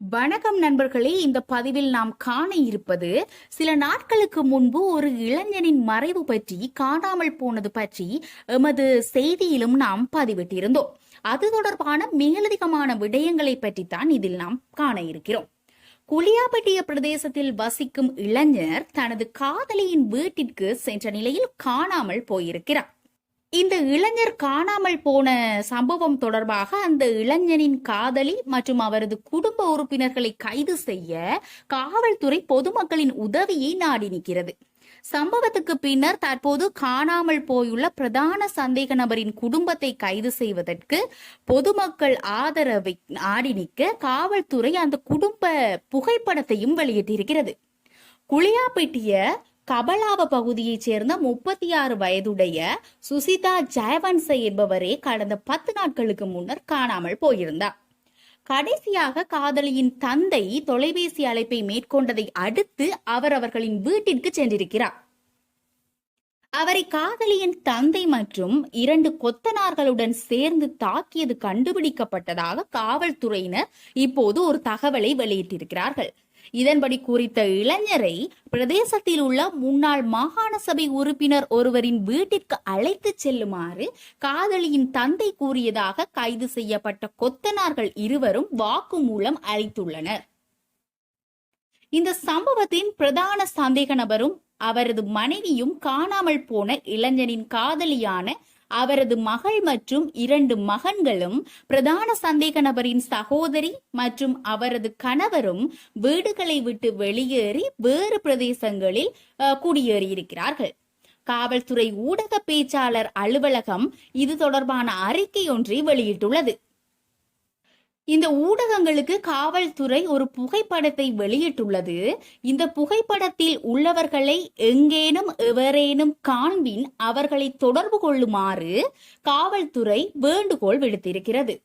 வணக்கம் நண்பர்களே இந்த பதிவில் நாம் காண இருப்பது சில நாட்களுக்கு முன்பு ஒரு இளைஞனின் மறைவு பற்றி காணாமல் போனது பற்றி எமது செய்தியிலும் நாம் பதிவிட்டிருந்தோம். அது தொடர்பான மேலதிகமான விடயங்களை பற்றித்தான் இதில் நாம் காண இருக்கிறோம். குளியாப்பட்டிய பிரதேசத்தில் வசிக்கும் இளைஞர் தனது காதலியின் வீட்டிற்கு சென்ற நிலையில் காணாமல் போயிருக்கிறார். இந்த இளைஞர் காணாமல் போன சம்பவம் தொடர்பாக அந்த இளைஞனின் காதலி மற்றும் அவரது குடும்ப உறுப்பினர்களை கைது செய்ய காவல்துறை பொதுமக்களின் உதவியை நாடி நிற்கிறது. சம்பவத்துக்கு பின்னர் தற்போது காணாமல் போயுள்ள பிரதான சந்தேக நபரின் குடும்பத்தை கைது செய்வதற்கு பொதுமக்கள் ஆதரவை நாடி நிற்க காவல்துறை அந்த குடும்ப புகைப்படத்தையும் வெளியிட்டிருக்கிறது. குளியாப்பிட்டிய கபலாவ பகுதியைச் சேர்ந்த முப்பத்தி ஆறு வயதுடைய சுசிதா ஜெயவன்ச என்பவரே கடந்த பத்து நாட்களுக்கு முன்னர் காணாமல் போயிருந்தார். கடைசியாக காதலியின் தந்தை தொலைபேசி அழைப்பை மேற்கொண்டதை அடுத்து அவர் அவர்களின் வீட்டிற்கு சென்றிருக்கிறார். அவரை காதலியின் தந்தை மற்றும் இரண்டு கொத்தனார்களுடன் சேர்ந்து தாக்கியது கண்டுபிடிக்கப்பட்டதாக காவல்துறையினர் இப்போது ஒரு தகவலை வெளியிட்டிருக்கிறார்கள். இதன்படி குறித்த இளைஞரை பிரதேசத்தில் உள்ள முன்னாள் மாகாண சபை உறுப்பினர் ஒருவரின் வீட்டிற்கு அழைத்து செல்லுமாறு காதலியின் தந்தை கூறியதாக கைது செய்யப்பட்ட கொத்தனார்கள் இருவரும் வாக்குமூலம் அளித்துள்ளனர். இந்த சம்பவத்தின் பிரதான சந்தேக நபரும் அவரது மனைவியும் காணாமல் போன இளைஞனின் காதலியான அவரது மகள் மற்றும் இரண்டு மகன்களும் பிரதான சந்தேக நபரின் சகோதரி மற்றும் அவரது கணவரும் வீடுகளை விட்டு வெளியேறி வேறு பிரதேசங்களில் குடியேறியிருக்கிறார்கள். காவல்துறை ஊடக பேச்சாளர் அலுவலகம் இது தொடர்பான அறிக்கை ஒன்றை வெளியிட்டுள்ளது. இந்த ஊடகங்களுக்கு காவல்துறை ஒரு புகைப்படத்தை வெளியிட்டுள்ளது. இந்த புகைப்படத்தில் உள்ளவர்களை எங்கேனும் எவரேனும் காண்பின் அவர்களை தொடர்பு கொள்ளுமாறு காவல்துறை வேண்டுகோள் விடுத்திருக்கிறது.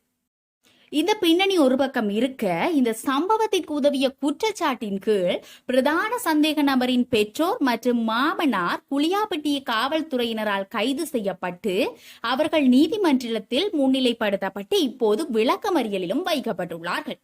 இந்த பின்னணி ஒரு பக்கம் இருக்க இந்த சம்பவத்திற்கு உதவிய குற்றச்சாட்டின் கீழ் பிரதான சந்தேக நபரின் பெற்றோர் மற்றும் மாமனார் புளியாப்பட்டிய காவல்துறையினரால் கைது செய்யப்பட்டு அவர்கள் நீதிமன்றத்தில் முன்னிலைப்படுத்தப்பட்டு இப்போது விளக்கமறியலிலும் வைக்கப்பட்டுள்ளார்கள்.